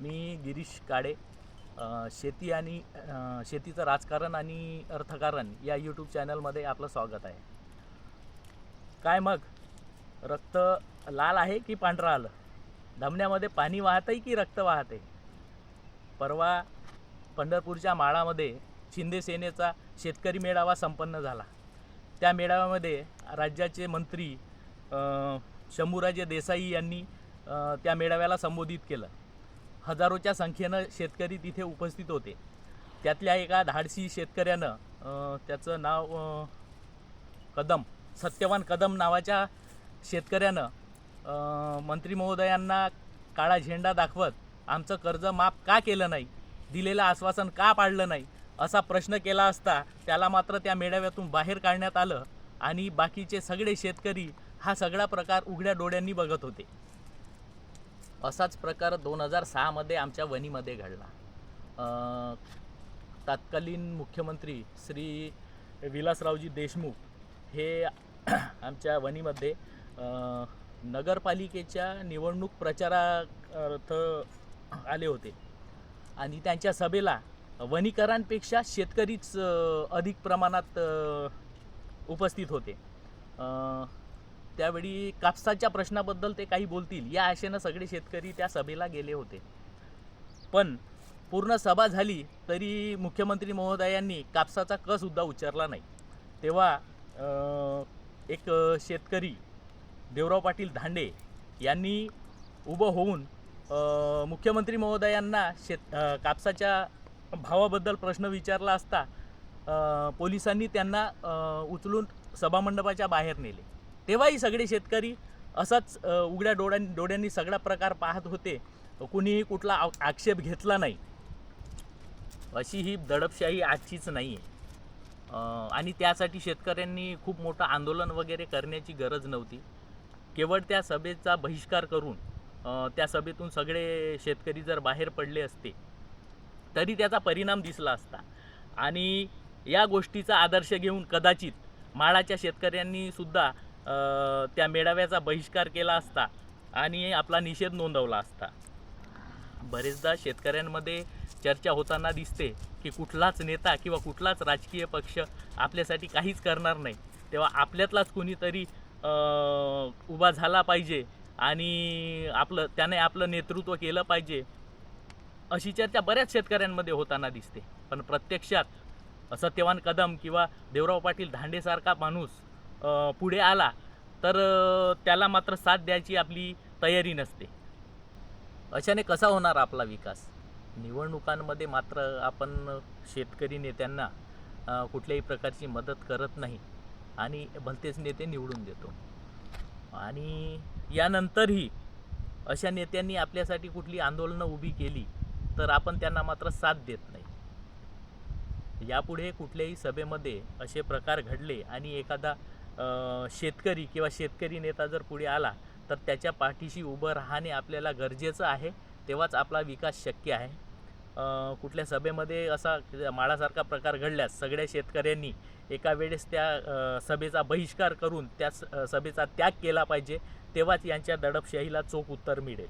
मी गिरीश काळे शेती आणि शेतीचं राजकारण आणि अर्थकारण या यूट्यूब चॅनलमध्ये आपलं स्वागत आहे. काय मग? रक्त लाल आहे की पांढरं आलं? धमन्यामध्ये पाणी वाहत आहे की रक्त वाहत आहे परवा पंढरपूरच्या माळामध्ये शिंदे सेनेचा शेतकरी मेळावा संपन्न झाला. त्या मेळाव्यामध्ये राज्याचे मंत्री शंभूराजे देसाई यांनी त्या मेळाव्याला संबोधित केलं. हजारोच्या संख्येनं शेतकरी तिथे उपस्थित होते. त्यातल्या एका धाडसी शेतकऱ्यानं त्याचं नाव कदम सत्यवान कदम नावाच्या शेतकऱ्यानं मंत्री महोदयांना काळा झेंडा दाखवत आमचं कर्ज माफ का केलं नाही? दिलेलं आश्वासन का पाळलं नाही? असा प्रश्न केला असता त्याला मात्र त्या मेळाव्यातून बाहेर काढण्यात आलं आणि बाकीचे सगळे शेतकरी हा सगळा प्रकार उघड्या डोळ्यांनी बघत होते. असाच प्रकार दोन हजार सहामध्ये आमच्या वणीमध्ये घडला. तत्कालीन मुख्यमंत्री श्री विलासरावजी देशमुख हे आमच्या वणीमध्ये नगरपालिकेच्या निवडणूक प्रचारार्थ आले होते. आणि त्यांच्या सभेला वनीकरांपेक्षा शेतकरीच अधिक प्रमाणात उपस्थित होते. त्यावेळी कापसाच्या प्रश्नाबद्दल ते काही बोलतील. या आशेनं सगळे शेतकरी त्या सभेला गेले होते. पण पूर्ण सभा झाली तरी मुख्यमंत्री महोदयांनी कापसाचा कसुद्धा उच्चारला नाही. तेव्हा एक शेतकरी देवराव पाटील धांडे यांनी उभं होऊन मुख्यमंत्री महोदयांना शेत कापसाच्या भावाबद्दल प्रश्न विचारला असता पोलिसांनी त्यांना उचलून सभामंडपाच्या बाहेर नेले. तेव्हाही सगळे शेतकरी असाच उघड्या डोळ्यां डोळ्यांनी सगळा प्रकार पाहत होते. कुणीही कुठला आ- आक्षेप घेतला नाही. अशी ही दडपशाही आजचीच नाही आहे. आणि त्यासाठी शेतकऱ्यांनी खूप मोठं आंदोलन वगैरे करण्याची गरज नव्हती. केवळ त्या सभेचा बहिष्कार करून त्या सभेतून सगळे शेतकरी जर बाहेर पडले असते तरी त्याचा परिणाम दिसला असता. आणि या गोष्टीचा आदर्श घेऊन कदाचित माळाच्या शेतकऱ्यांनीसुद्धा त्या मेळाव्याचा बहिष्कार केला असता आणि आपला निषेध नोंदवला असता. बरेचदा शेतकऱ्यांमध्ये चर्चा होताना दिसते की कुठलाच नेता किंवा कुठलाच राजकीय पक्ष आपल्यासाठी काहीच करणार नाही. तेव्हा आपल्यातलाच कोणीतरी उभा झाला पाहिजे आणि आपलं त्याने आपलं नेतृत्व केलं पाहिजे अशी चर्चा बऱ्याच शेतकऱ्यांमध्ये होताना दिसते. पण प्रत्यक्षात सत्यवान कदम किंवा देवराव पाटील धांडेसारखा माणूस पुढे आला तर त्याला मात्र साथ द्यायची आपली तयारी नसते. अशाने कसा होणार आपला विकास? निवडणुकांमध्ये मात्र आपण शेतकरी नेत्यांना कुठल्याही प्रकारची मदत करत नाही आणि भलतेच नेते निवडून देतो. आणि यानंतरही अशा नेत्यांनी आपल्यासाठी कुठली आंदोलनं उभी केली तर आपण त्यांना मात्र साथ देत नाही. यापुढे कुठल्याही सभेमध्ये असे प्रकार घडले आणि एखादा शेतकरी किंवा शेतकरी नेता जर पुढे आला तर त्याच्या पाठीशी उभं राहणे आपल्याला गरजेचं आहे तेव्हाच आपला विकास शक्य आहे. कुठल्या सभेमध्ये असा माळासारखा प्रकार घडल्यास सगळ्या शेतकऱ्यांनी एका वेळेस त्या सभेचा बहिष्कार करून त्या सभेचा त्याग केला पाहिजे तेव्हाच यांच्या दडपशाहीला चोख उत्तर मिळेल.